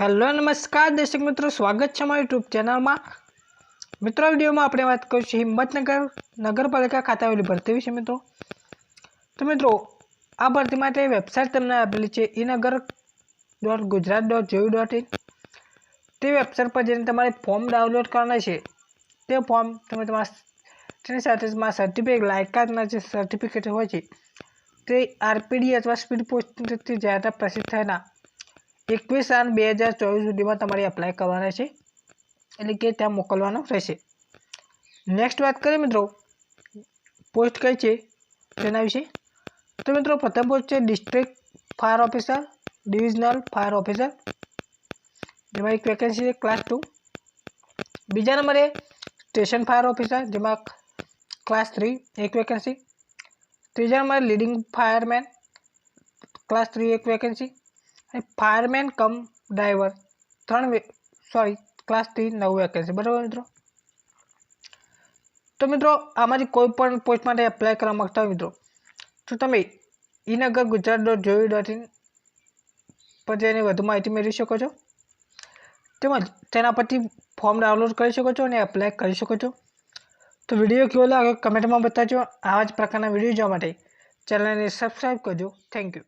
Hello, નમસ્કાર દર્શક મિત્રો, સ્વાગત છે મારી યુટ્યુબ ચેનલમાં. મિત્રો વિડીયોમાં આપણે વાત કરીશું હિંમતનગર નગરપાલિકા ખાતે આવેલી ભરતી વિશે મિત્રો. તો મિત્રો, આ ભરતી માટે વેબસાઇટ તમને આપેલી છે enagar dot Gujarat dot gov dot in. તે વેબસાઇટ પર જઈને તમારે ફોર્મ ડાઉનલોડ કરવાના છે. તે ફોર્મ તમે તમારા તેની સાથે સર્ટિફિકેટ લાયકાતના જે સર્ટિફિકેટ હોય છે, તે આરપીડી અથવા સ્પીડ પોસ્ટથી જાહેરાત પ્રસિદ્ધ થયેલા એકવીસ આઠ બે હજાર ચોવીસ સુધીમાં તમારે એપ્લાય કરવાના છે. એટલે કે ત્યાં મોકલવાનો રહેશે. નેક્સ્ટ વાત કરીએ મિત્રો. પોસ્ટ કઈ છે? તેના વિશે. તો મિત્રો, પ્રથમ પોસ્ટ છે district fire officer divisional fire officer જેમાં એક વેકેન્સી છે ક્લાસ ટુ બીજા નંબરે સ્ટેશન ફાયર ઓફિસર જેમાં ક્લાસ થ્રી એક વેકેન્સી ત્રીજા નંબરે લીડિંગ ફાયરમેન ક્લાસ થ્રી એક વેકેન્સી અને ફાયરમેન કમ ડ્રાઈવર ત્રણ સોરી ક્લાસ થ્રી નવ વેકેન્સી બરાબર મિત્રો? તો મિત્રો, આમાંથી કોઈ પણ પોસ્ટ માટે એપ્લાય કરવા માગતા હોય મિત્રો, તો તમે enagar Gujarat dot gov dot in પર જઈને વધુ માહિતી મેળવી શકો છો. તેમજ તેના પરથી ફોર્મ ડાઉનલોડ કરી શકો છો અને એપ્લાય કરી શકો છો. તો વીડિયો કેવો લાગ્યો? કમેન્ટમાં બતાવજો. આવા જ પ્રકારના વીડિયો જોવા માટે ચેનલને સબસ્ક્રાઈબ કરજો. Thank you